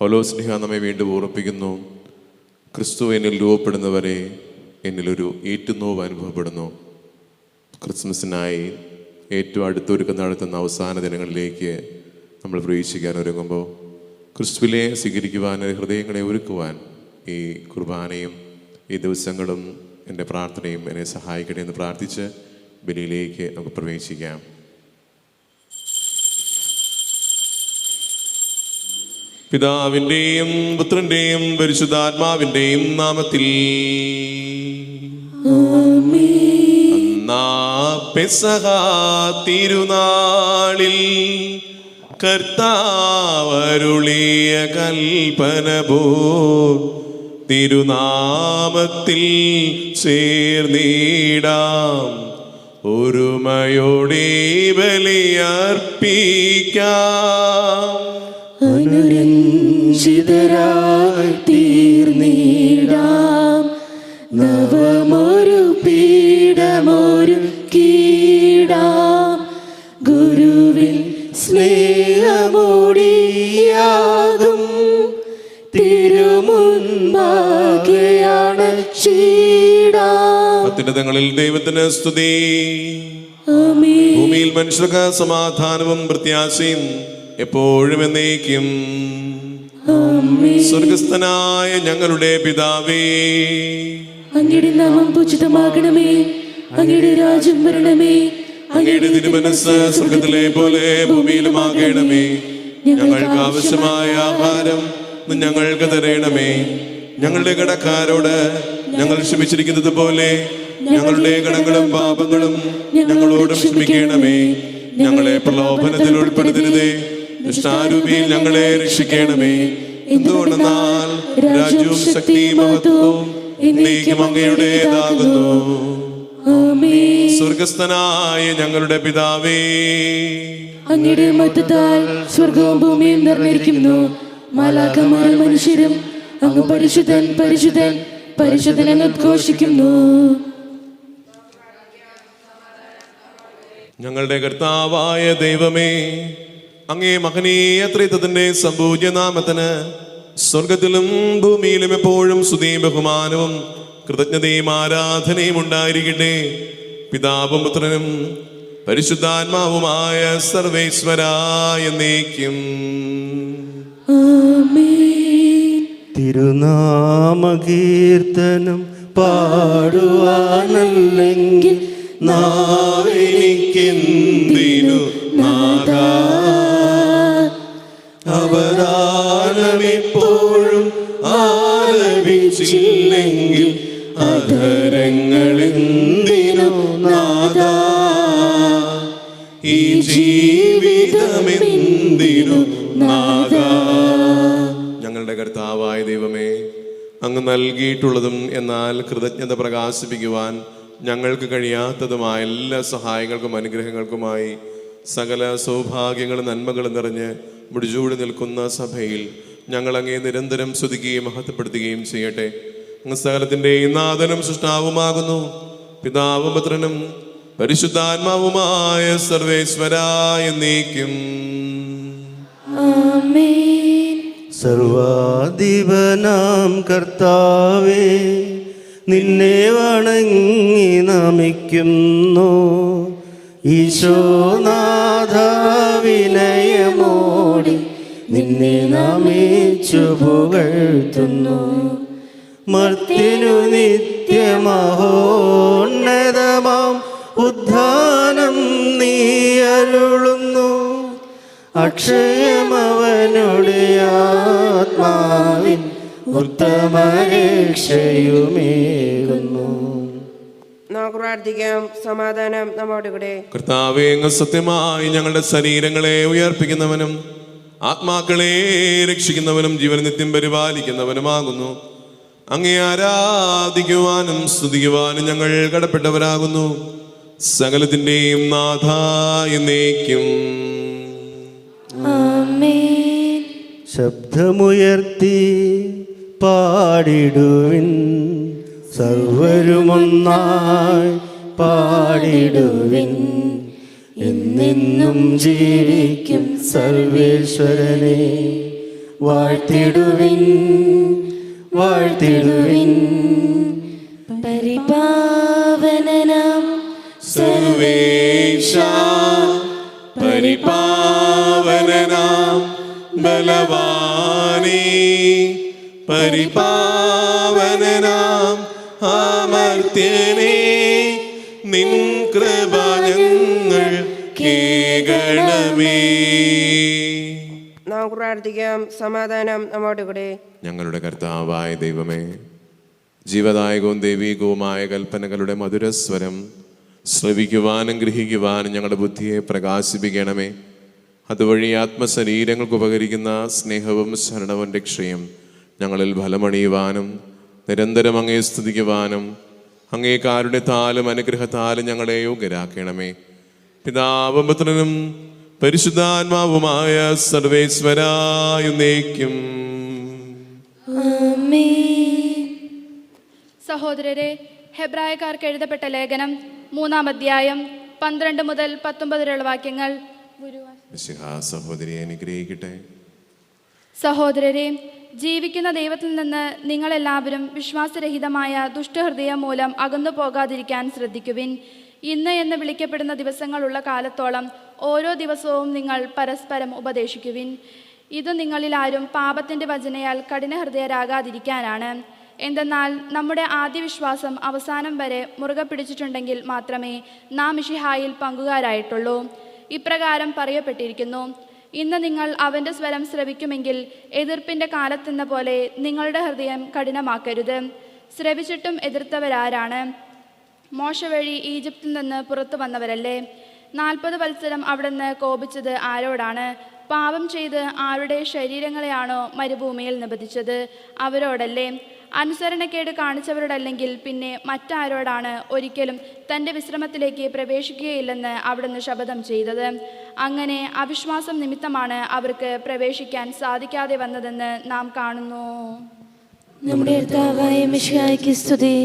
Paulo സ്നേഹ നമ്മെ വീണ്ടും ഓർപ്പിക്കുന്നു ക്രിസ്തു എന്നിൽ രൂപപ്പെടുന്നവരെ എന്നിലൊരു ഏറ്റുനോവ് അനുഭവപ്പെടുന്നു. ക്രിസ്മസിനായി ഏറ്റവും അടുത്തൊരുക്കം നടത്തുന്ന അവസാന ദിനങ്ങളിലേക്ക് നമ്മൾ പ്രവേശിക്കാൻ ഒരുങ്ങുമ്പോൾ ക്രിസ്തുവിലെ സ്വീകരിക്കുവാൻ ഹൃദയങ്ങളെ ഒരുക്കുവാൻ ഈ കുർബാനയും ഈ ദിവസങ്ങളും എന്റെ പ്രാർത്ഥനയും എന്നെ സഹായിക്കട്ടെ എന്ന് പ്രാർത്ഥിച്ച് ബലിയിലേക്ക് നമുക്ക് പ്രവേശിക്കാം. പിതാവിന്റെയും പുത്രന്റെയും പരിശുദ്ധാത്മാവിന്റെയും നാമത്തിൽ. പെസഹ തിരുനാളിൽ കർത്താവരുളിയ കൽപ്പന പോ. തിരുനാമത്തിൽ ചേർന്നിടാം. ഒരുമയോടെ ബലിയർപ്പിക്കാം അനുരഞ്ജിതരായി തീർന്നിടാം. നവമൊരു പീഠമൊരു കീടാം ഗുരുവിൻ സ്നേഹമോടിയാകും. തിരുമുൻപാകെയാണ് അത്യുന്നതങ്ങളിൽ ദൈവത്തിന് സ്തുതി. ഭൂമിയിൽ മനുഷ്യർക്ക് സമാധാനവും പ്രത്യാശയും എപ്പോഴും എന്നേക്കും. സ്വർഗസ്ഥനായ ഞങ്ങളുടെ പിതാവേ. അങ്ങയുടെ നാമം പൂജിതമാകണമേ. അങ്ങയുടെ രാജ്യം വരണമേ. അങ്ങയുടെ തിരുമനസ് സ്വർഗത്തിലെ പോലെ ഭൂമിയിലുമാകണമേ. ഞങ്ങൾക്ക് ആവശ്യമായ ആഹാരം ഞങ്ങൾക്ക് തരണമേ. ഞങ്ങളുടെ കടക്കാരോട് ഞങ്ങൾ ക്ഷമിച്ചിരിക്കുന്നത് പോലെ ഞങ്ങളുടെ കടങ്ങളും പാപങ്ങളും ഞങ്ങളോട് ക്ഷമിക്കണമേ. ഞങ്ങളെ പ്രലോഭനത്തിൽ ഉൾപ്പെടുത്തരുതേ. ദുഷ്ടാരൂപിയിൽ ഞങ്ങളെ രക്ഷിക്കണമേ. എന്തുകൊണ്ടെന്നാൽ രാജ്യവും ശക്തി മഹത്വവും എന്നേക്കും അങ്ങയുടേതാകുന്നു. ആമേൻ. സ്വർഗസ്ഥനായ ഞങ്ങളുടെ പിതാവേ. അങ്ങയുടെ മതത്താൽ സ്വർഗവും ഭൂമിയും നിർമ്മിക്കുന്നു മാലാഖമാർ മനുഷ്യരും അങ്ങ് പരിശുദ്ധൻ പരിശുദ്ധൻ പരിശുദ്ധൻ എന്ന് ഉദ്ഘോഷിക്കുന്നു. ഞങ്ങളുടെ കർത്താവായ ദൈവമേ അങ്ങേ മഹനീയ ത്രിത്വത്തിന്റെ സമ്പൂജ്യനാമത്തിന് സ്വർഗത്തിലും ഭൂമിയിലും എപ്പോഴും സ്തുതിയും ബഹുമാനവും കൃതജ്ഞതയും ആരാധനയും ഉണ്ടായിരിക്കട്ടെ. പിതാവും പുത്രനും പരിശുദ്ധാത്മാവുമായ സർവേശ്വരായ നീക്കും തിരുനാമകീർത്തനം പാടുവാനല്ലെങ്കിൽ നാവിനിക്കെന്തിനു നാദാ അവദാനമെപ്പോഴും ആലപിച്ചില്ലെങ്കിൽ അധരങ്ങളെന്തിനു ഈ ജീവിതമെന്തിനു ഞങ്ങളുടെ കർത്താവായ ദൈവമേ അങ്ങ് നൽകിയിട്ടുള്ളതും എന്നാൽ കൃതജ്ഞത പ്രകാശിപ്പിക്കുവാൻ ഞങ്ങൾക്ക് കഴിയാത്തതുമായ എല്ലാ സഹായങ്ങൾക്കും അനുഗ്രഹങ്ങൾക്കുമായി സകല സൗഭാഗ്യങ്ങളും നന്മകളും നിറഞ്ഞ് മുടിചൂടി നിൽക്കുന്ന സഭയിൽ ഞങ്ങൾ അങ്ങേ നിരന്തരം സ്തുതിക്കുകയും മഹത്വപ്പെടുത്തുകയും ചെയ്യട്ടെ. അങ്ങ് സകലത്തിന്റെ നാഥനും സൃഷ്ടാവുമാകുന്നു. പിതാവും പുത്രനും പരിശുദ്ധാത്മാവുമായ സർവേശ്വരായ നീക്കും ആമേൻ. സർവാധിപനാം കർത്താവേ നിന്നെ വണങ്ങി നമിക്കുന്നു. ഈശോനാഥ വിനയമോടി നിന്നെ നാമേച്ചു പുകഴ്ത്തുന്നു. മർത്തിനു നിത്യമഹോന്നതമാം ഉദ്ധാനം നീ അരുളുന്നു. അക്ഷയമവനുടെ ആത്മാവിൻ നമുക്ക് പ്രാർത്ഥിക്കാം സമാധാനം നമ്മോട് കൂടെ. കർത്താവേ സത്യമായി ഞങ്ങളുടെ ശരീരങ്ങളെ ഉയർപ്പിക്കുന്നവനും ആത്മാക്കളെ രക്ഷിക്കുന്നവനും ജീവൻ നിത്യം പരിപാലിക്കുന്നവനുമാകുന്നു. അങ്ങേ ആരാധിക്കുവാനും സ്തുതിക്കുവാനും ഞങ്ങൾ കടപ്പെട്ടവരാകുന്നു. സകലത്തിന്റെയും നാഥ എന്നേക്കും. ശബ്ദമുയർത്തി പാടിടുവിൻ. സർവരുമൊന്നായി പാടിടുവിൻ. എന്നെന്നും ജീവിക്കും. സർവേശ്വരനെ വാഴ്ത്തിടുവിൻ വാഴ്ത്തിടുവിൻ. പരിപാവനനാം സർവേശ പരിപാവനനാം ബലവാനേ. പരിപാവനനാം അമർത്യനേ നിൻ കൃപ കേകണമേ നാം പ്രാർത്ഥിക്കാം. സമാധാനം നമ്മോട് കൂടെ. ഞങ്ങളുടെ കർത്താവായ ദൈവമേ ജീവദായകവും ദൈവികവുമായ കൽപ്പനകളുടെ മധുരസ്വരം ശ്രവിക്കുവാനും ഗ്രഹിക്കുവാനും ഞങ്ങളുടെ ബുദ്ധിയെ പ്രകാശിപ്പിക്കണമേ. അതുവഴി ആത്മശരീരങ്ങൾക്ക് ഉപകരിക്കുന്ന സ്നേഹവും ശരണവും രക്ഷയും ഞങ്ങളിൽ ഫലമണിയുവാനും നിരന്തരം അങ്ങേ സ്തുതിക്കുവാനും അങ്ങേ കാരുണ്യത്താലും അനുഗ്രഹത്താലും ഞങ്ങളെ യോഗ്യരാക്കണമേ. പിതാവും പുത്രനും പരിശുദ്ധാത്മാവുമായ സർവേശ്വരായുന്നേക്കും ആമേൻ. സഹോദരരെ ഹെബ്രായക്കാർക്ക് എഴുതപ്പെട്ട ലേഖനം മൂന്നാം അധ്യായം പന്ത്രണ്ട് മുതൽ പത്തൊമ്പത് വരെയുള്ള വാക്യങ്ങൾ. സഹോദരിയെ അനുഗ്രഹിക്കട്ടെ. സഹോദരരെ ജീവിക്കുന്ന ദൈവത്തിൽ നിന്ന് നിങ്ങളെല്ലാവരും വിശ്വാസരഹിതമായ ദുഷ്ടഹൃദയം മൂലം അകന്നു പോകാതിരിക്കാൻ ശ്രദ്ധിക്കുവിൻ. ഇന്ന് എന്ന് വിളിക്കപ്പെടുന്ന ദിവസങ്ങളുള്ള കാലത്തോളം ഓരോ ദിവസവും നിങ്ങൾ പരസ്പരം ഉപദേശിക്കുവിൻ. ഇത് നിങ്ങളിൽ ആരും പാപത്തിന്റെ വചനയാൽ കഠിനഹൃദയരാകാതിരിക്കാനാണ്. എന്തെന്നാൽ നമ്മുടെ ആദ്യ വിശ്വാസം അവസാനം വരെ മുറുകെ പിടിച്ചിട്ടുണ്ടെങ്കിൽ മാത്രമേ നാം ഇഷിഹായിൽ പങ്കുകാരായിട്ടുള്ളൂ. ഇപ്രകാരം പറയപ്പെട്ടിരിക്കുന്നു. ഇന്ന് നിങ്ങൾ അവന്റെ സ്വരം ശ്രവിക്കുമെങ്കിൽ എതിർപ്പിന്റെ കാലത്തെന്ന പോലെ നിങ്ങളുടെ ഹൃദയം കഠിനമാക്കരുത്. ശ്രവിച്ചിട്ടും എതിർത്തവരാരാണ്. മോശ വഴി ഈജിപ്തിൽ നിന്ന് പുറത്തു വന്നവരല്ലേ? നാൽപ്പത് വത്സരം അവിടുന്ന് കോപിച്ചത് ആരോടാണ്? പാപം ചെയ്ത് ആരുടെ ശരീരങ്ങളെയാണോ മരുഭൂമിയിൽ നിബന്ധിച്ചത്? അവരോടല്ലേ? അനുസരണക്കേട് കാണിച്ചവരോടല്ലെങ്കിൽ പിന്നെ മറ്റാരോടാണ് ഒരിക്കലും തന്റെ വിശ്രമത്തിലേക്ക് പ്രവേശിക്കുകയില്ലെന്ന് അവിടുന്ന് ശപഥം ചെയ്തത്? അങ്ങനെ അവിശ്വാസം നിമിത്തമാണ് അവർക്ക് പ്രവേശിക്കാൻ സാധിക്കാതെ വന്നതെന്ന് നാം കാണുന്നു. നമ്മുടെ സ്തുതി.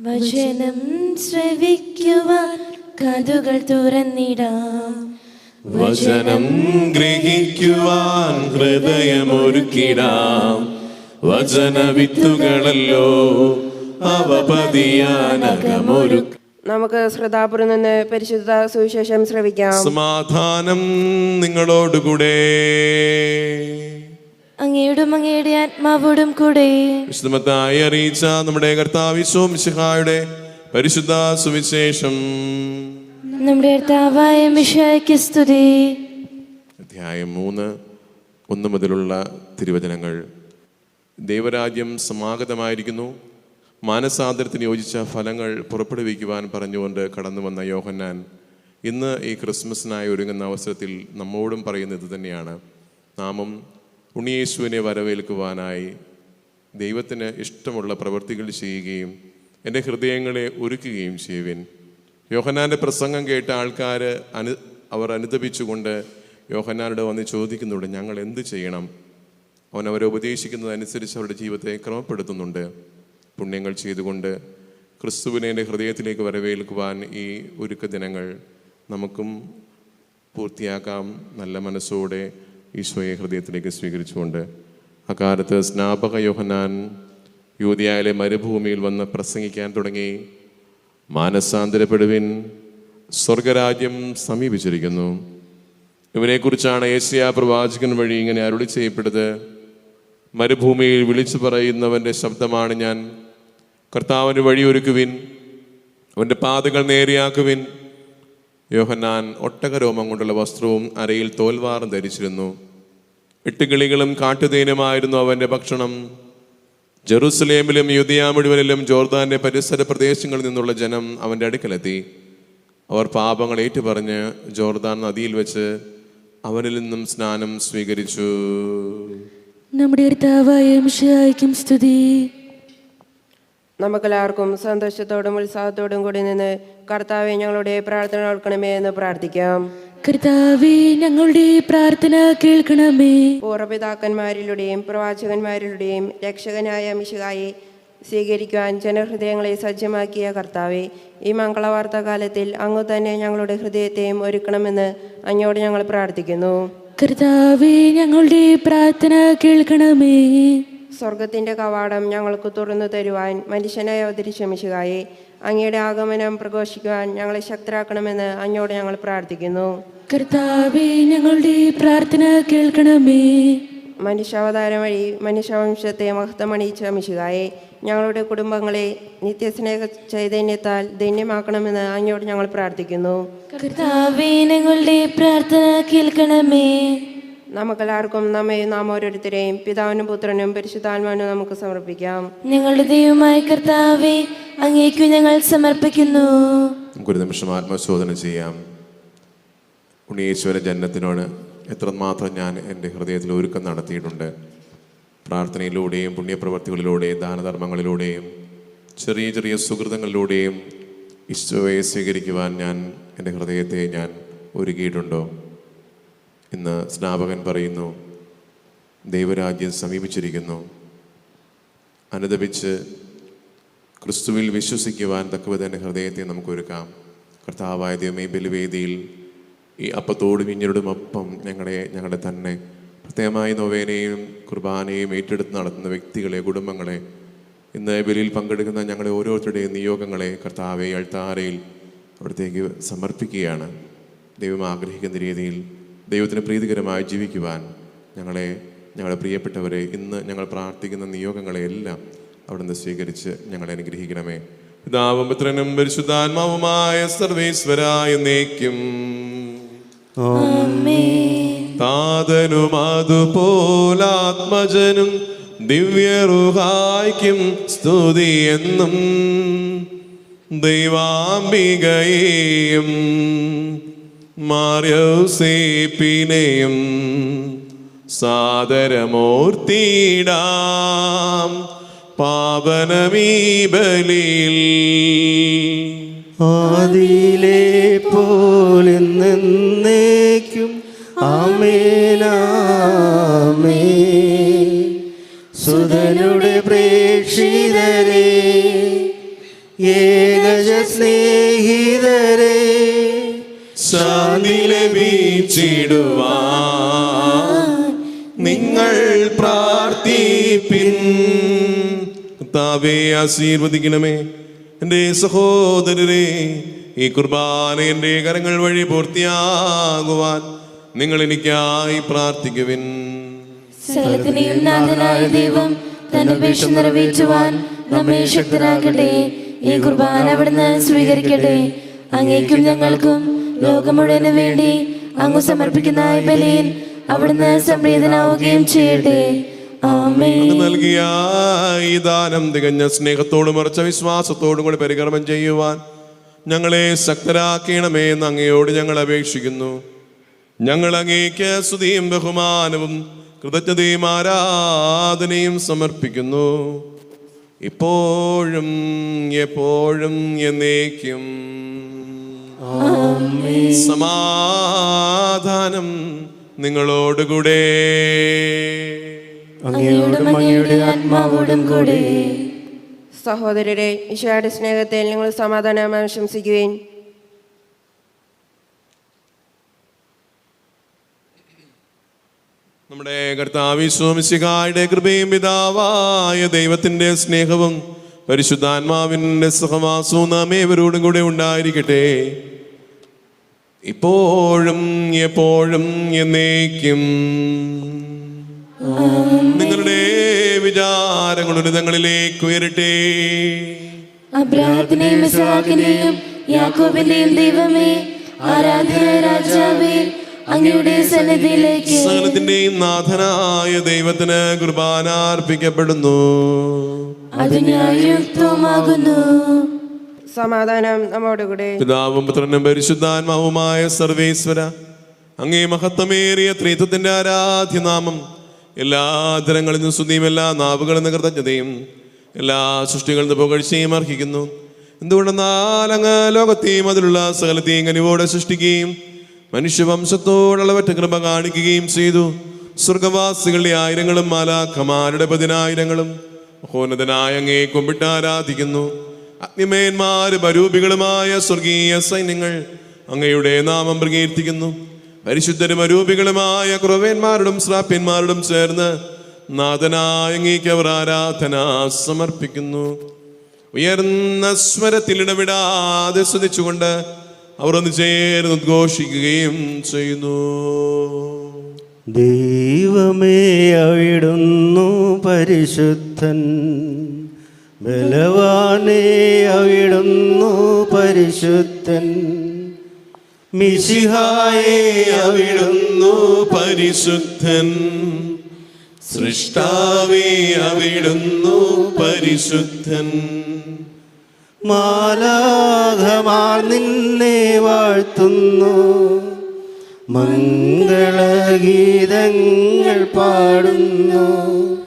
വചനം ശ്രവിക്കുവാൻ കഥകൾ തുറന്നിടാം. വചനം ഗ്രഹിക്കുവാൻ ഹൃദയമൊരുക്കിടാം. വചന വിത്തുകളല്ലോ അവ പതിയാനകമൊരു നമുക്ക് ശ്രദ്ധാപുരം നിന്ന് പരിശുദ്ധ സുവിശേഷം ശ്രവിക്കാം. സമാധാനം നിങ്ങളോടുകൂടെ. അങ്ങയോടും അങ്ങയുടെ ആത്മാവോടും കൂടെ. വിശുദ്ധമത്തായി അറിയിച്ച നമ്മുടെ കർത്താവിശ്വം മിശിഹായുടെ പരിശുദ്ധ സുവിശേഷം. നമ്മുടെ കർത്താവായ മിശിഹായ്ക്ക് സ്തുതി. അധ്യായം മൂന്ന് ഒന്ന് മുതലുള്ള തിരുവചനങ്ങൾ. ദൈവരാജ്യം സമാഗതമായിരിക്കുന്നു. മാനസാന്തരത്തിന് യോജിച്ച ഫലങ്ങൾ പുറപ്പെടുവിക്കുവാൻ പറഞ്ഞുകൊണ്ട് കടന്നു വന്ന യോഹന്നാൻ ഇന്ന് ഈ ക്രിസ്മസിനായി ഒരുങ്ങുന്ന അവസരത്തിൽ നമ്മോടും പറയുന്നത് ഇത് തന്നെയാണ്. നാമും ഉണ്ണിയേശുവിനെ വരവേൽക്കുവാനായി ദൈവത്തിന് ഇഷ്ടമുള്ള പ്രവൃത്തികൾ ചെയ്യുകയും എന്റെ ഹൃദയങ്ങളെ ഒരുക്കുകയും ചെയ്യുവിൻ. യോഹനാന്റെ പ്രസംഗം കേട്ട ആൾക്കാർ അനു അവർ അനുദപിച്ചുകൊണ്ട് യോഹനാനോട് വന്ന് ചോദിക്കുന്നുണ്ട് ഞങ്ങൾ എന്ത് ചെയ്യണം? അവൻ അവരെ ഉപദേശിക്കുന്നതനുസരിച്ച് അവരുടെ ജീവിതത്തെ ക്രമപ്പെടുത്തുന്നുണ്ട്. പുണ്യങ്ങൾ ചെയ്തുകൊണ്ട് ക്രിസ്തുവിനെ എന്റെ ഹൃദയത്തിലേക്ക് വരവേൽക്കുവാൻ ഈ ഒരുക്ക ദിനങ്ങൾ നമുക്കും പൂർത്തിയാക്കാം. നല്ല മനസ്സോടെ ഈശോയെ ഹൃദയത്തിലേക്ക് സ്വീകരിച്ചുകൊണ്ട് അക്കാലത്ത് സ്നാപക യോഹനാൻ യൂതിയായിലെ മരുഭൂമിയിൽ വന്ന് പ്രസംഗിക്കാൻ തുടങ്ങി. മാനസാന്തരപ്പെടുവിൻ സ്വർഗരാജ്യം സമീപിച്ചിരിക്കുന്നു. ഇവനെക്കുറിച്ചാണ് ഏഷ്യ പ്രവാചകൻ വഴി ഇങ്ങനെ അരുളി ചെയ്യപ്പെടുന്നത് മരുഭൂമിയിൽ വിളിച്ചു പറയുന്നവന്റെ ശബ്ദമാണ് ഞാൻ. കർത്താവിന് വഴിയൊരുക്കുവിൻ. അവന്റെ പാതകൾ നേരെയാക്കുവിൻ. യോഹന്നാൻ ഒട്ടകരോമം കൊണ്ടുള്ള വസ്ത്രവും അരയിൽ തോൽവാറും ധരിച്ചിരുന്നു. എട്ടുകിളികളും കാട്ടുതേനുമായിരുന്നു അവന്റെ ഭക്ഷണം. ജെറുസലേമിലും യുദിയ മുഴുവനിലും ജോർദാന്റെ പരിസര പ്രദേശങ്ങളിൽ നിന്നുള്ള ജനം അവന്റെ അടുക്കലെത്തി. അവർ പാപങ്ങൾ ഏറ്റുപറഞ്ഞ് ജോർദാൻ നദിയിൽ വെച്ച് അവനിൽ നിന്നും സ്നാനം സ്വീകരിച്ചു. നമ്മുടെ സ്തുതി. നമുക്കെല്ലാവർക്കും സന്തോഷത്തോടും ഉത്സാഹത്തോടും കൂടി നിന്ന് കർത്താവെ ഞങ്ങളുടെ പ്രാർത്ഥന കേൾക്കണമേ എന്ന് പ്രാർത്ഥിക്കാം. കർത്താവെ ഞങ്ങളുടെ പ്രാർത്ഥന കേൾക്കണമേ. പൂർവപിതാക്കന്മാരിലൂടെയും പ്രവാചകന്മാരിലൂടെയും രക്ഷകനായ മിശുകായി സ്വീകരിക്കുവാൻ ജനഹൃദയങ്ങളെ സജ്ജമാക്കിയ കർത്താവെ ഈ മംഗളവാർത്ത കാലത്തിൽ അങ്ങ് തന്നെ ഞങ്ങളുടെ ഹൃദയത്തെയും ഒരുക്കണമെന്ന് അങ്ങോട് ഞങ്ങൾ പ്രാർത്ഥിക്കുന്നു. കർത്താവെ ഞങ്ങളുടെ പ്രാർത്ഥന കേൾക്കണമേ. സ്വർഗത്തിന്റെ കവാടം ഞങ്ങൾക്ക് തുറന്നു തരുവാൻ മനുഷ്യനായി അവതിരി മിശുകായെ അങ്ങയുടെ ആഗമനം പ്രഘോഷിക്കുവാൻ ഞങ്ങളെ ശക്തരാക്കണമെന്ന് അങ്ങോട് ഞങ്ങൾ പ്രാർത്ഥിക്കുന്നു. കർത്താവെ ഞങ്ങളുടെ പ്രാർത്ഥന കേൾക്കണമേ. മനുഷ്യാവതാരം വഴി മനുഷ്യവംശത്തെ മഹത്വമണിയിച്ച മിശുകായെ ഞങ്ങളുടെ കുടുംബങ്ങളെ നിത്യസ്നേഹ ചൈതന്യത്താൽ ധന്യമാക്കണമെന്ന് അങ്ങയോട് ഞങ്ങൾ പ്രാർത്ഥിക്കുന്നു. കർത്താവെ ഞങ്ങളുടെ പ്രാർത്ഥന കേൾക്കണമേ. നമുക്കെല്ലാവർക്കും നമ്മയും നാം ഓരോരുത്തരെയും പിതാവിനും പുത്രനും പരിശുദ്ധാത്മാവിനും നമുക്ക് സമർപ്പിക്കാം. ഞങ്ങളുടെ ദൈവമായ കർത്താവേ അങ്ങേക്കു ഞങ്ങൾ സമർപ്പിക്കുന്നു. നമുക്കൊരു നിമിഷം ആത്മശോധന ചെയ്യാം. ഉണ്ണീശ്വര ജനത്തിനോട് എത്രമാത്രം ഞാൻ എന്റെ ഹൃദയത്തിൽ ഒരുക്കം നടത്തിയിട്ടുണ്ട്. പ്രാർത്ഥനയിലൂടെയും പുണ്യപ്രവർത്തികളിലൂടെയും ദാനധർമ്മങ്ങളിലൂടെയും ചെറിയ ചെറിയ സുഹൃതങ്ങളിലൂടെയും ഈശോയെ സ്വീകരിക്കുവാൻ ഞാൻ എന്റെ ഹൃദയത്തെ ഞാൻ ഒരുക്കിയിട്ടുണ്ടോ? ഇന്ന് സ്നാപകൻ പറയുന്നു. ദൈവരാജ്യം സമീപിച്ചിരിക്കുന്നു. അനുദപിച്ച് ക്രിസ്തുവിൽ വിശ്വസിക്കുവാൻ തക്കവ് തന്നെ ഹൃദയത്തെ നമുക്കൊരുക്കാം. കർത്താവായ കർത്താവായ ദൈവമേ ബലിവേദിയിൽ ഈ അപ്പത്തോടും ഇഞ്ഞരോടും അപ്പം ഞങ്ങളെ ഞങ്ങളുടെ തന്നെ. പ്രത്യേകമായി നൊവേനയും കുർബാനയും ഏറ്റെടുത്ത് നടത്തുന്ന വ്യക്തികളെ കുടുംബങ്ങളെ ഇന്ന് ബലിയിൽ പങ്കെടുക്കുന്ന ഞങ്ങളെ ഓരോരുത്തരുടെയും നിയോഗങ്ങളെ കർത്താവെ അൾത്താരയിൽ അവിടത്തേക്ക് സമർപ്പിക്കുകയാണ്. ദൈവം ആഗ്രഹിക്കുന്ന രീതിയിൽ ദൈവത്തിന് പ്രീതികരമായി ജീവിക്കുവാൻ ഞങ്ങളെ ഞങ്ങളുടെ പ്രിയപ്പെട്ടവരെ ഇന്ന് ഞങ്ങൾ പ്രാർത്ഥിക്കുന്ന നിയോഗങ്ങളെയെല്ലാം അവിടുന്ന് സ്വീകരിച്ച് ഞങ്ങളെ അനുഗ്രഹിക്കണമേ. പിതാവും പുത്രനും പരിശുദ്ധാത്മാവുമായ സർവേശ്വരായ നീക്കും താതനും അതുപോലാത്മജനും ദിവ്യറുഹായ്ക്കും സ്തുതി എന്നും ദൈവാംബികയെയും. മാറിയോസേപ്പിനെയും സാദരമൂർത്തിയിടാം പാവനമീ ബലിയിൽ ആദിയിലെ പോലെ നിന്നേക്കും. ആമേനാമേ സുതനുടെ പ്രേക്ഷിതരെ ഏകജ സ്നേഹിതരെ ശാന്തി ലഭിച്ചിടുവാൻ നിങ്ങൾ പ്രാർത്ഥിപ്പിൻ. കർത്താവേ ആശീർവദിക്കണമേ. എന്റെ സഹോദരരെ ഈ കുർബാന എന്റെ കരങ്ങൾ വഴി പൂർത്തിയാകുവാൻ നിങ്ങൾ എനിക്കായി പ്രാർത്ഥിക്കുവിൻ. ഈ കുർബാന അവിടുന്ന് സ്വീകരിക്കട്ടെ. അങ്ങേക്കും ഞങ്ങൾക്കും ലോകം മുഴുവനും വേണ്ടി അങ്ങ് സമർപ്പിക്കുന്ന ബലിയിൽ അവിടുന്ന് സംപ്രീതനാവുകയും ചെയ്യട്ടെ. നൽകിയ ഈ ദാനം തികഞ്ഞ സ്നേഹത്തോടും ഉറച്ച വിശ്വാസത്തോടും കൂടി പരികർമ്മം ചെയ്യുവാൻ ഞങ്ങളെ ശക്തരാക്കണമേ എന്ന് അങ്ങയോട് ഞങ്ങൾ അപേക്ഷിക്കുന്നു. ഞങ്ങൾ അങ്ങേക്ക് സ്തുതിയും ബഹുമാനവും കൃതജ്ഞതയും ആരാധനയും സമർപ്പിക്കുന്നു. ഇപ്പോഴും എപ്പോഴും എന്നേക്കും. സമാധാനം നിങ്ങളോടുകൂടെ. അങ്ങയോടും അങ്ങയുടെ ആത്മാവോടും കൂടെ. സഹോദരരെ ഈശോയുടെ സ്നേഹത്തിൽ നിങ്ങൾ സമാധാനം ആശംസിക്കുകയും നമ്മുടെ കർത്താവിശ്വാമിശികായുടെ കൃപയും പിതാവായ ദൈവത്തിന്റെ സ്നേഹവും പരിശുദ്ധാത്മാവിന്റെ സഹവാസവും നാം ഏവരോടും കൂടെ ഉണ്ടായിരിക്കട്ടെ. ഇപ്പോഴും എപ്പോഴും എന്നേക്കും. നിങ്ങളുടെ വിചാരങ്ങൾ തങ്ങളിലേക്ക് ഉയരട്ടെ. അബ്രാഹത്തിനെയും ഇസ്ഹാക്കിന്റെയും യാക്കോബിന്റെയും ദൈവമേ ആരാധ്യ രാജാവേ അങ്ങയുടെ സന്നിധിയിലേക്ക്. സകലത്തിന്റെയും നാഥനായ ദൈവത്തിന് കുർബാന അർപ്പിക്കപ്പെടുന്നു. അത് ന്യായയുക്തവുമാകുന്നു സമാധാനം നമ്മോടുകൂടെ പിതാവും പുത്രനും പരിശുദ്ധാത്മാവുമായ സർവേശ്വര അങ്ങേ മഹത്വമേറിയ ത്രിത്വത്തിന്റെ ആരാധ്യനാമം എല്ലാ ജനങ്ങളിൽ നിന്നും സ്തുതിയും എല്ലാ നാവുകളിൽ നിന്ന് കൃതജ്ഞതയും എല്ലാ സൃഷ്ടികളിൽ നിന്ന് പുകഴ്ചയും അർഹിക്കുന്നു. എന്തുകൊണ്ടെന്നാൽ അങ്ങ് ലോകത്തെയും അതിലുള്ള സകലത്തെയും കനിവോടെ സൃഷ്ടിക്കുകയും മനുഷ്യവംശത്തോടുള്ളവറ്റ കൃപ കാണിക്കുകയും ചെയ്തു. സ്വർഗവാസികളുടെ ആയിരങ്ങളും മാലാഖമാരുടെ പതിനായിരങ്ങളും മഹോന്നതനായ അങ്ങേ കൊമ്പിട്ട് ആരാധിക്കുന്നു. അഗ്നിമേന്മാര് അരൂപികളുമായ സ്വർഗീയ സൈന്യങ്ങൾ അങ്ങയുടെ നാമം പ്രകീർത്തിക്കുന്നു. പരിശുദ്ധരും അരൂപികളുമായ കുറവേന്മാരുടും ശ്രാപ്യന്മാരോടും ചേർന്ന് നാഥനായ അങ്ങേക്ക് അവർ ആരാധന സമർപ്പിക്കുന്നു. ഉയർന്ന സ്വരത്തിൽ ഇടവിടാതെ ശ്രദ്ധിച്ചുകൊണ്ട് അവർ ഒന്ന് ചേർന്ന് ഉദ്ഘോഷിക്കുകയും ചെയ്യുന്നു. ദൈവമേ അവിടുന്നു പരിശുദ്ധൻ. ബലവാനേ അവിടുന്നു പരിശുദ്ധൻ. മിശിഹായെ അവിടുന്നു പരിശുദ്ധൻ. സൃഷ്ടാവേ അവിടുന്നു പരിശുദ്ധൻ. മാലാഘമാർ നിന്നെ വാഴ്ത്തുന്നു. മംഗളഗീതങ്ങൾ പാടുന്നു.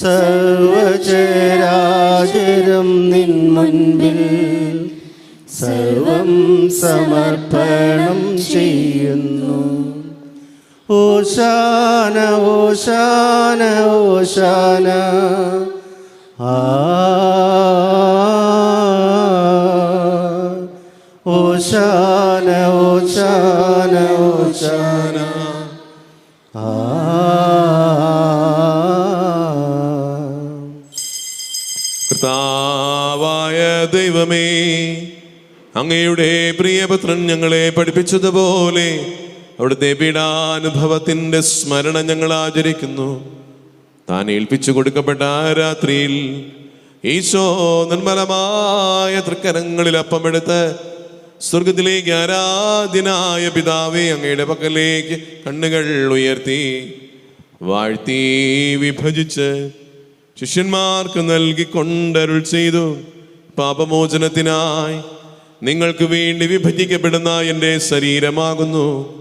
സർവചരാചരം നിൻ മുൻപിൽ സർവം സമർപ്പണം ചെയ്യുന്നു. ഓശാന ഓശാന ഓശാന. ആ ദൈവമേ അങ്ങയുടെ പ്രിയപുത്രൻ ഞങ്ങളെ പഠിപ്പിച്ചതുപോലെ അവിടുത്തെ പീഡാനുഭവത്തിന്റെ സ്മരണ ഞങ്ങൾ ആചരിക്കുന്നു. താൻ ഏൽപ്പിച്ചു കൊടുക്കപ്പെട്ട ആ രാത്രിയിൽ ഈശോ നിർമ്മലമായ തൃക്കരങ്ങളിൽ അപ്പമെടുത്ത് സ്വർഗത്തിലേക്ക് ആരാധനായ പിതാവെ അങ്ങയുടെ പക്കലേക്ക് കണ്ണുകൾ ഉയർത്തി വാഴ്ത്തി വിഭജിച്ച് ശിഷ്യന്മാർക്ക് നൽകി കൊണ്ടരുൾ ചെയ്തു. പാപമോചനത്തിനായി നിങ്ങൾക്ക് വേണ്ടി വിഭജിക്കപ്പെടുന്ന എന്റെ ശരീരമാകുന്നു.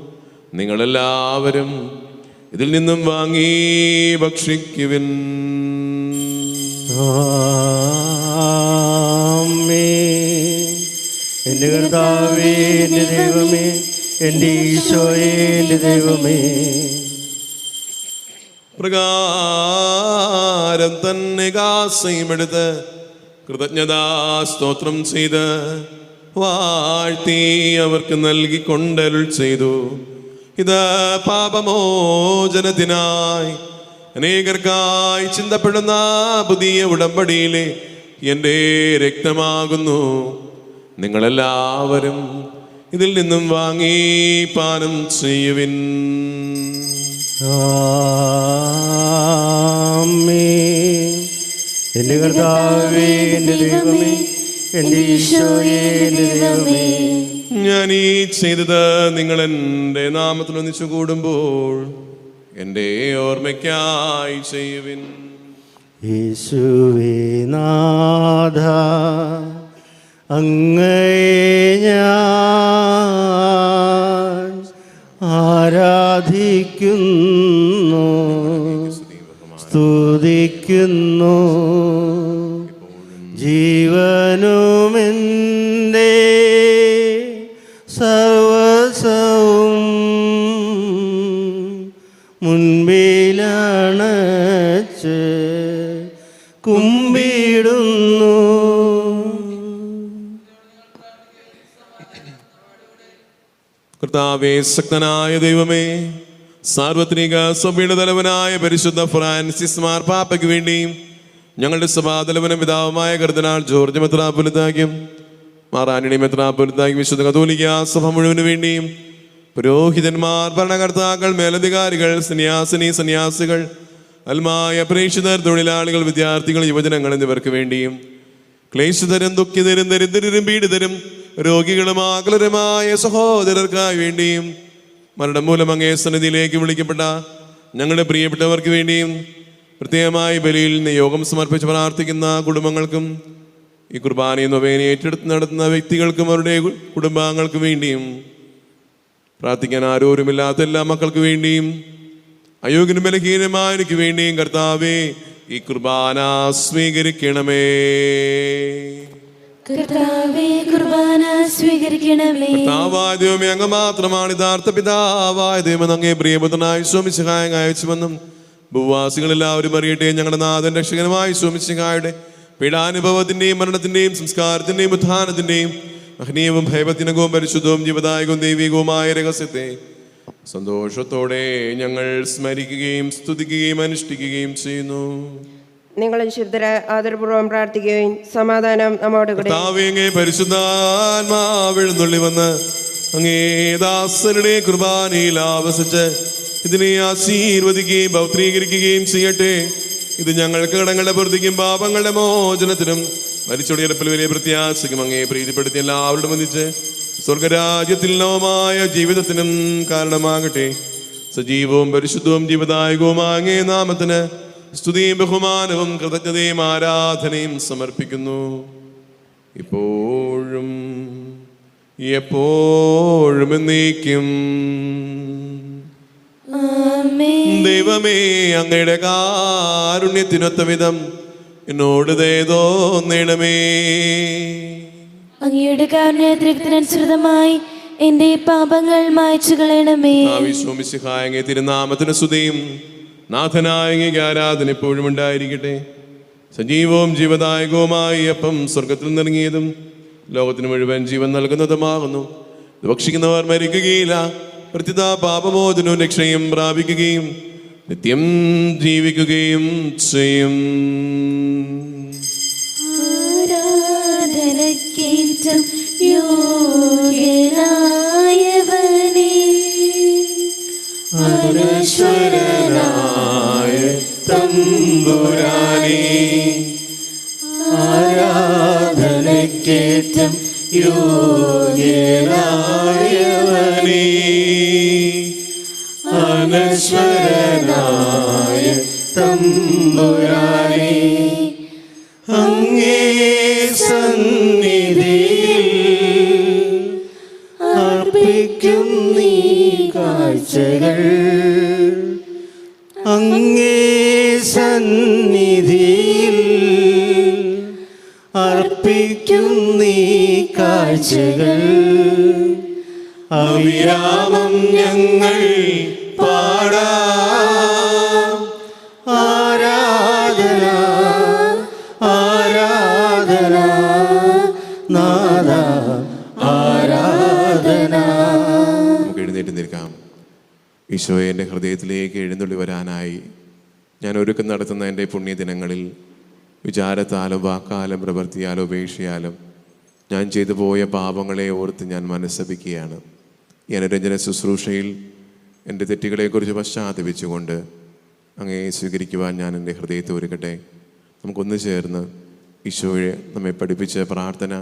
നിങ്ങളെല്ലാവരും ഇതിൽ നിന്നും വാങ്ങി ഭക്ഷിക്കുവിൻ. എന്റെ കർത്താവേ എന്റെ ദൈവമേ എന്റെ ഈശോയേ എന്റെ ദൈവമേ. പ്രകാരം തന്നെ കാസയുമെടുത്ത് കൃതജ്ഞതാ സ്തോത്രം ചെയ്ത് വാഴ്ത്തി അവർക്ക് നൽകി കൊണ്ടരുൾ ചെയ്തു. ഇത് പാപമോചനത്തിനായി അനേകർക്കായി ചിന്തപ്പെടുന്ന പുതിയ ഉടമ്പടിയിലെ എന്റെ രക്തമാകുന്നു. നിങ്ങളെല്ലാവരും ഇതിൽ നിന്നും വാങ്ങി പാനം ചെയ്യുവിൻ. ആമേൻ. എന്റെ കർത്താവേ എന്റെ ദൈവമേ എന്റെ ഈശോയേ എന്റെ ദൈവമേ. ഞാൻ ഈ ചെയ്തത് നിങ്ങൾ എന്റെ നാമത്തിൽ ഒന്നിച്ചു കൂടുമ്പോൾ എന്റെ ഓർമ്മയ്ക്കായി ചെയ്യുവിൻ. യേശുവേ നാഥ അങ്ങയെ ഞാൻ ആരാധിക്കുന്നു. സ്തുതിക്കുന്നു. ജീവനുമെന്റെ സർവസവും മുൻപിലണച്ച് കുമ്പിടുന്നു. കർത്താവേ ശക്തനായ ദൈവമേ സാർവത്രിക സഭയുടെ തലവനായ പരിശുദ്ധ ഫ്രാൻസിസ് മാർ പാപ്പയ്ക്ക് വേണ്ടിയും ഞങ്ങളുടെ സഭാതലവനും പിതാവുമായ കരുതനാൾ ജോർജ് മെത്രാപുലത്താക്കും മാറാനിണി മെത്രാപുലത്താക്കി വിശുദ്ധ കതോലിക്ക സഭ മുഴുവൻ വേണ്ടിയും പുരോഹിതന്മാർ ഭരണകർത്താക്കൾ മേലധികാരികൾ സന്യാസിനി സന്യാസികൾ അൽമായ പ്രേക്ഷിതർ തൊഴിലാളികൾ വിദ്യാർത്ഥികൾ യുവജനങ്ങൾ എന്നിവർക്ക് വേണ്ടിയും ക്ലേശതരും ദുഃഖിതരും ദരിദ്രരും പീഡിതരും രോഗികളും ആകുലരുമായ സഹോദരർക്കായി വേണ്ടിയും മരണം മൂലം അങ്ങേ സന്നിധിയിലേക്ക് വിളിക്കപ്പെട്ട ഞങ്ങളുടെ പ്രിയപ്പെട്ടവർക്ക് വേണ്ടിയും പ്രത്യേകമായി ബലിയിൽ നിന്ന് യോഗം സമർപ്പിച്ച് പ്രാർത്ഥിക്കുന്ന കുടുംബങ്ങൾക്കും ഈ കുർബാനയും നൊവേനെ ഏറ്റെടുത്ത് നടത്തുന്ന വ്യക്തികൾക്കും അവരുടെ കുടുംബാംഗങ്ങൾക്ക് വേണ്ടിയും പ്രാർത്ഥിക്കാൻ ആരോരുമില്ലാത്ത എല്ലാ മക്കൾക്ക് വേണ്ടിയും അയോഗ്യനും ബലഹീനമായവർക്ക് വേണ്ടിയും കർത്താവേ ഈ കുർബാന സ്വീകരിക്കണമേ. ദൈവമേ അങ്ങ് മാത്രമാണ് യഥാർത്ഥ പിതാവായ ദൈവം അങ്ങേ പ്രിയപുത്രനായി സ്വാമിശിഹായം അയച്ചുവെന്നും ഭൂവാസികൾ എല്ലാവരും അറിയട്ടെ ഞങ്ങളുടെ നാഥൻ രക്ഷകനുമായ സ്വാമിശിഹായുടെ പീഡാനുഭവത്തിന്റെയും മരണത്തിന്റെയും സംസ്കാരത്തിന്റെയും ഉത്ഥാനത്തിന്റെയും മഹനീയവും ഭയപത്തിനകവും പരിശുദ്ധവും ജീവദായകവും ദൈവികവുമായ രഹസ്യത്തെ സന്തോഷത്തോടെ ഞങ്ങൾ സ്മരിക്കുകയും സ്തുതിക്കുകയും അനുഷ്ഠിക്കുകയും ചെയ്യുന്നു. നിങ്ങളും ശുദ്ധര ആദരപൂർവം പ്രാർത്ഥിക്കുകയും സമാധാനം നമ്മോട് കൂടെ. പരിശുദ്ധാത്മാവിഴുന്നുള്ളി വന്ന് അങ്ങേ ദാസരുടെ കുർബാനയിൽ ആവസിച്ച് ഇതിനെ ആശീർവദിക്കുകയും ഭൗത്രീകരിക്കുകയും ചെയ്യട്ടെ. ഇത് ഞങ്ങൾക്ക് കടങ്ങളുടെ പൂർത്തിക്കും പാപങ്ങളുടെ മോചനത്തിനും മരിച്ചൊടിയറപ്പിൽ വലിയ പ്രത്യാശയ്ക്കും അങ്ങേ പ്രീതിപ്പെടുത്തി എല്ലാവരോടും വന്നിച്ച് സ്വർഗരാജ്യത്തിൽ നവമായ ജീവിതത്തിനും കാരണമാകട്ടെ. സജീവവും പരിശുദ്ധവും ജീവദായകവും അങ്ങേ നാമത്തിന് സ്തുതിയും ബഹുമാനവും കൃതജ്ഞതയും ആരാധനയും സമർപ്പിക്കുന്നു. ഇപ്പോഴും എപ്പോഴും നീക്കും ദൈവമേ അങ്ങയുടെ കാരുണ്യത്തിനൊത്ത വിധം എന്നോട് ദേതോ നേടമേ അങ്ങയുടെ കാരുണ്യത്തിനനുസൃതമായി എന്റെ പാപങ്ങൾ മായ്ച്ചു കളയണമേ തിരുനാമത്തിന് സ്തുതിയും നാഥനായ അങ്ങേക്ക് ആരാധന എപ്പോഴും ഉണ്ടായിരിക്കട്ടെ. സജീവവും ജീവദായകവുമായി അപ്പം സ്വർഗത്തിൽ നിറങ്ങിയതും ലോകത്തിന് മുഴുവൻ ജീവൻ നൽകുന്നതുമാകുന്നു. ഭക്ഷിക്കുന്നവർ മരിക്കുകയില്ല പ്രത്യുത പാപമോചനവും രക്ഷയും പ്രാപിക്കുകയും നിത്യം ജീവിക്കുകയും ചെയ്യും. ആരാധനക്കേറ്റം യോഗ്യനായവനേ തമ്പുരാനേ. ആരാധനക്കേറ്റം യോഗ്യനായവനേ. അനശ്വരനായ തമ്പുരാനേ. അങ്ങേ സന്നിധിയിൽ അർപ്പിക്കും നീ കാഴ്ചകൾ. സന്നിധിയിൽ അർപ്പിക്കും നീ കാഴ്ചകൾ. അവിരാമം ഞങ്ങൾ നമുക്ക് എഴുന്നേറ്റ് നിൽക്കാം. ഈശോയെ എന്റെ ഹൃദയത്തിലേക്ക് എഴുന്നള്ളി വരാനായി. ഞാൻ ഒരുക്കം നടത്തുന്ന എന്റെ പുണ്യദിനങ്ങളിൽ വിചാരത്താലും വാക്കാലും പ്രവൃത്തിയാലും ഉപേക്ഷയാലും ഞാൻ ചെയ്തു പോയ പാപങ്ങളെ ഓർത്ത് ഞാൻ മനസ്സപിക്കുകയാണ്. ഈ അനുരഞ്ജന ശുശ്രൂഷയിൽ എന്റെ തെറ്റുകളെക്കുറിച്ച് പശ്ചാത്തപിച്ചുകൊണ്ട് അങ്ങേ സ്വീകരിക്കുവാൻ ഞാൻ എന്റെ ഹൃദയത്തെ ഒരുക്കട്ടെ. നമുക്കൊന്ന് ചേർന്ന് ഈശോയെ നമ്മെ പഠിപ്പിച്ച പ്രാർത്ഥന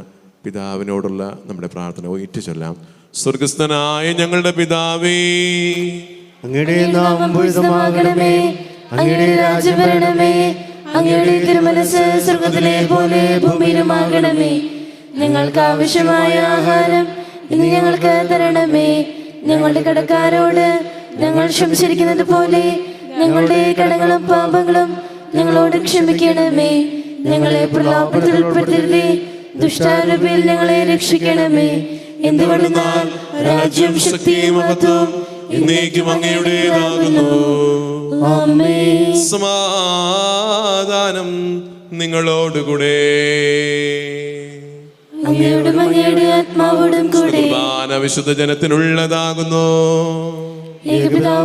പിതാവിനോടുള്ള നമ്മുടെ പ്രാർത്ഥന ഏറ്റു ചൊല്ലാം സ്വർഗസ്ഥനായ ഞങ്ങളുടെ പിതാവേ അങ്ങയുടെ നാമം അങ്ങയുടെ രാജ്യം വരണമേ അങ്ങയുടെ തിരുമനസ് സ്വർഗത്തിലെ പോലെ ഭൂമിയിലുമാകണമേ. ഞങ്ങൾക്ക് ആവശ്യമായ ആഹാരം ഇന്ന് ഞങ്ങൾക്ക് തരണമേ. ഞങ്ങളുടെ കടക്കാരോട് ഞങ്ങൾ ക്ഷമിച്ചിരിക്കുന്നത് പോലെ ഞങ്ങളുടെ കടങ്ങളും പാപങ്ങളും ഞങ്ങളോട് ക്ഷമിക്കണമേ. ഞങ്ങളെ പ്രലോഭത്തിൽ ഉൾപ്പെടുത്തരുതേ ദുഷ്ടാരൂപിയിൽ ഞങ്ങളെ രക്ഷിക്കണമേ. എന്തുകൊണ്ടെന്നാൽ രാജ്യം ശക്തിയും മഹത്വം എന്നേക്കും അങ്ങയുടേതാകുന്നു സമാധാനം നിങ്ങളോടുകൂടെ. അങ്ങയോടും അങ്ങയുടെ ആത്മാവോടും കൂടെ. കുർബാന വിശുദ്ധ ജനത്തിനുള്ളതാകുന്നു.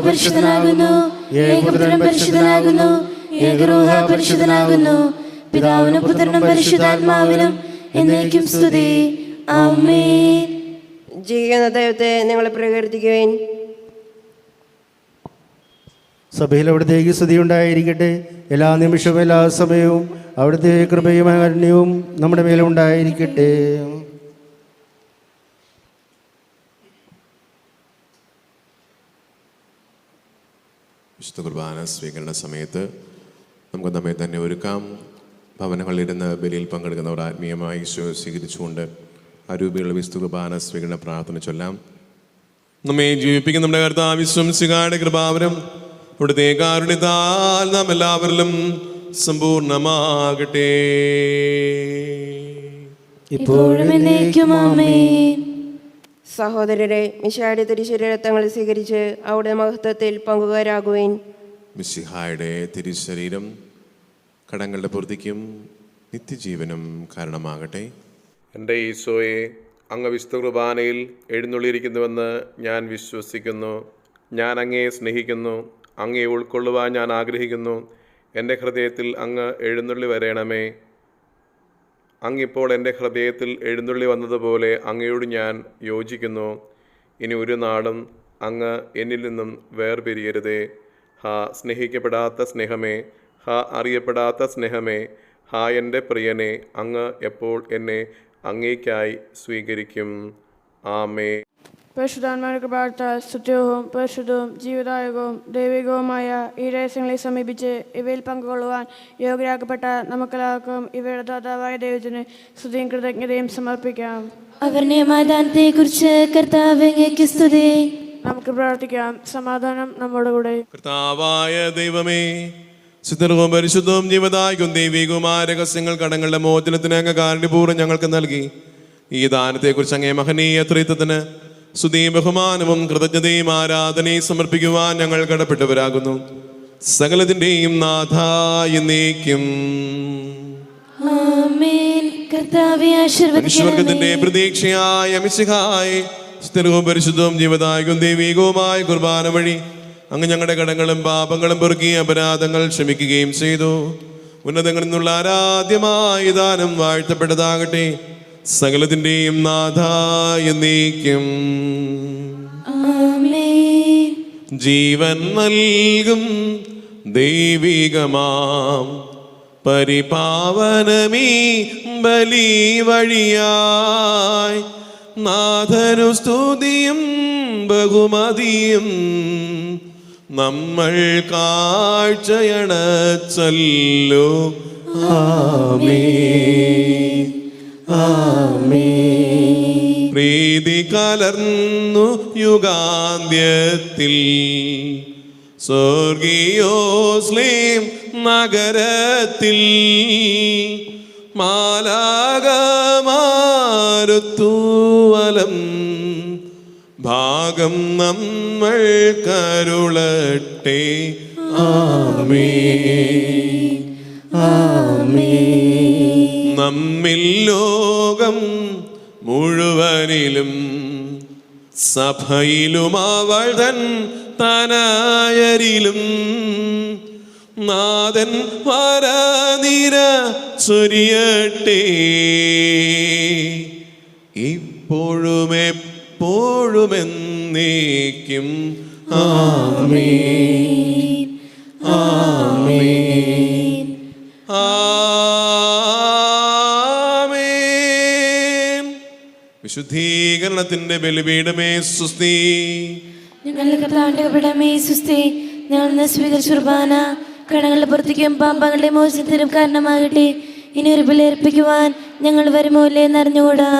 പരിശുദ്ധനാകുന്നു ഏകപുത്രൻ പരിശുദ്ധനാകുന്നു ഏകരൂഹ പരിശുദ്ധനാകുന്നു പിതാവിനും പുത്രനും പരിശുദ്ധാത്മാവിനും എന്നേക്കും സ്തുതി. ആമേൻ. ജീവിക്കുന്ന ദൈവത്തെ നിങ്ങൾ പ്രകീർത്തിക്കുകയും സഭയിൽ അവിടുത്തേക്ക് സ്ഥിതി ഉണ്ടായിരിക്കട്ടെ എല്ലാ നിമിഷവും എല്ലാ സമയവും അവിടുത്തെ കൃപയും അകരണ്യവും നമ്മുടെ മേലുണ്ടായിരിക്കട്ടെ വിശുദ്ധ കുർബാന സ്വീകരണ സമയത്ത് നമുക്ക് നമ്മെ തന്നെ ഒരുക്കാം. ഭവനങ്ങളിലിരുന്ന് ബലിയിൽ പങ്കെടുക്കുന്നവർ ആത്മീയമായി സ്വീകരിച്ചുകൊണ്ട് രൂപയുള്ള വിശുദ്ധ കുർബാന സ്വീകരണ പ്രാർത്ഥന ചൊല്ലാം. നമ്മെ ജീവിപ്പിക്കുന്ന നമ്മുടെ കർത്താവ് വിശ്വംസികാരുടെ കൃപാവരം. ഇവിടുത്തെ കാരുണ്യത്താൽ നാം എല്ലാവരിലും സമ്പൂർണമാകട്ടെ. ഇപ്പോഴും സഹോദരരെ മിശാടി തിരുശരീരത്തങ്ങൾ സ്വീകരിച്ച് അവിടെ മഹത്വത്തിൽ പങ്കുകാരാകുവേൻ. മിശിഹായുടെ തിരുശരീരം കടങ്ങളുടെ പൂർത്തിക്കും നിത്യജീവനും കാരണമാകട്ടെ. എന്റെ ഈശോയെ അങ്ങ് വിശുദ്ധ കുർബാനയിൽ എഴുന്നള്ളിയിരിക്കുന്നുവെന്ന് ഞാൻ വിശ്വസിക്കുന്നു. ഞാൻ അങ്ങയെ സ്നേഹിക്കുന്നു. അങ്ങയെ ഉൾക്കൊള്ളുവാൻ ഞാൻ ആഗ്രഹിക്കുന്നു. എന്റെ ഹൃദയത്തിൽ അങ്ങ് എഴുന്നള്ളി വരേണമേ. അങ്ങിപ്പോൾ എന്റെ ഹൃദയത്തിൽ എഴുന്നള്ളി വന്നതുപോലെ അങ്ങയോട് ഞാൻ യോജിക്കുന്നു. ഇനി ഒരു നാളും അങ്ങ് എന്നിൽ നിന്നും വേർപിരിയരുതേ. ഹാ സ്നേഹിക്കപ്പെടാത്ത സ്നേഹമേ. ഹാ അറിയപ്പെടാത്ത സ്നേഹമേ. ഹാ എന്റെ പ്രിയനെ അങ്ങ് എപ്പോൾ എന്നെ അങ്ങേക്കായി സ്വീകരിക്കും. ആമേ പരിശുദ്ധാത്മാവിന്റെ കൃപാർത്താൽ സത്യവും പരിശുദ്ധവും ജീവദായകവും ദൈവികവുമായ ഈ രഹസ്യങ്ങളെ സമീപിച്ച് ഇവയിൽ പങ്കുകൊള്ളുവാൻ യോഗ്യരാക്കപ്പെട്ട നമുക്കെല്ലാവർക്കും ഇവയുടെ ദാതാവായ ദൈവത്തിന് സ്തുതിയും കൃതജ്ഞതയും സമർപ്പിക്കാം. അവരുടെ കർത്താവ് അങ്ങേക്ക് സ്തുതി. നമുക്ക് പ്രാർത്ഥിക്കാം. സമാധാനം നമ്മുടെ കൂടെ. കർത്താവായ ദൈവമേ ശുദ്ധവും പരിശുദ്ധവും ജീവദായകവും ദൈവികവുമായ രഹസ്യങ്ങൾ കടങ്ങളുടെ മോചനത്തിന് അങ്ങ് കാരണപൂർവം ഞങ്ങൾക്ക് നൽകി. ഈ ദാനത്തെക്കുറിച്ച് അങ്ങേ മഹനീയ ത്രിത്വത്തിന് സ്തുതിയും ബഹുമാനവും കൃതജ്ഞതയും ആരാധനയും സമർപ്പിക്കുവാൻ ഞങ്ങൾ കടപ്പെട്ടവരാകുന്നു. സകലത്തിന്റെയും നാഥായി നീക്കും മനുഷ്യവർഗത്തിന്റെ പ്രതീക്ഷയായ മിശിഹായി സ്ഥിരവും പരിശുദ്ധവും ജീവദായകവും ദൈവികവുമായ കുർബാന വഴി അങ്ങ് ഞങ്ങളുടെ കടങ്ങളും പാപങ്ങളും പെറുക്കി അപരാധങ്ങൾ ക്ഷമിക്കുകയും ചെയ്തു. ഉന്നതങ്ങളിൽ നിന്നുള്ള ആരാധ്യമായ ദാനം വാഴ്ത്തപ്പെട്ടതാകട്ടെ. സകലത്തിന്റെയും നാഥായ നീക്കും ജീവൻ നൽകും ദൈവികമാം. പരിപാവനമീ ബലി വഴിയായി. നാഥനു സ്തുതിയും ബഹുമതിയും നമ്മൾ കാഴ്ചയണച്ചല്ലോ. പ്രീതി കലർന്നു യുഗാന്ത്യത്തിൽ. സ്വർഗീയോസ്ലേം നഗരത്തിൽ. മാലാകമാരുത്തൂവലം ഭാഗം നമ്മൾ കരുളട്ടെ. ആമേ ആമേ നമ്മിൽ ലോകം മുഴുവനിലും സഭയിലും അവൾ തൻ തനായരിലും. നാഥൻ വരാനിര ചൊരിയട്ടെ. ഇപ്പോഴും എപ്പോഴും എന്നേക്കും. ആമേ വിശുദ്ധീകരണത്തിന്റെ ബലിപീഠമേ സുസ്തി ഞങ്ങളുടെ കർത്താവിന്റെ കപടമേ സുസ്തി ഞങ്ങൾ സ്വീകരിച്ച കുർബാന കടങ്ങളുടെ പുറത്തേക്കും പാമ്പങ്ങളുടെ മോചനത്തിനും കാരണമാകട്ടെ. ഇനി ഒരു ബലി അർപ്പിക്കുവാൻ ഞങ്ങൾ വരുമോ ഇല്ലേ എന്നറിഞ്ഞുകൂടാ.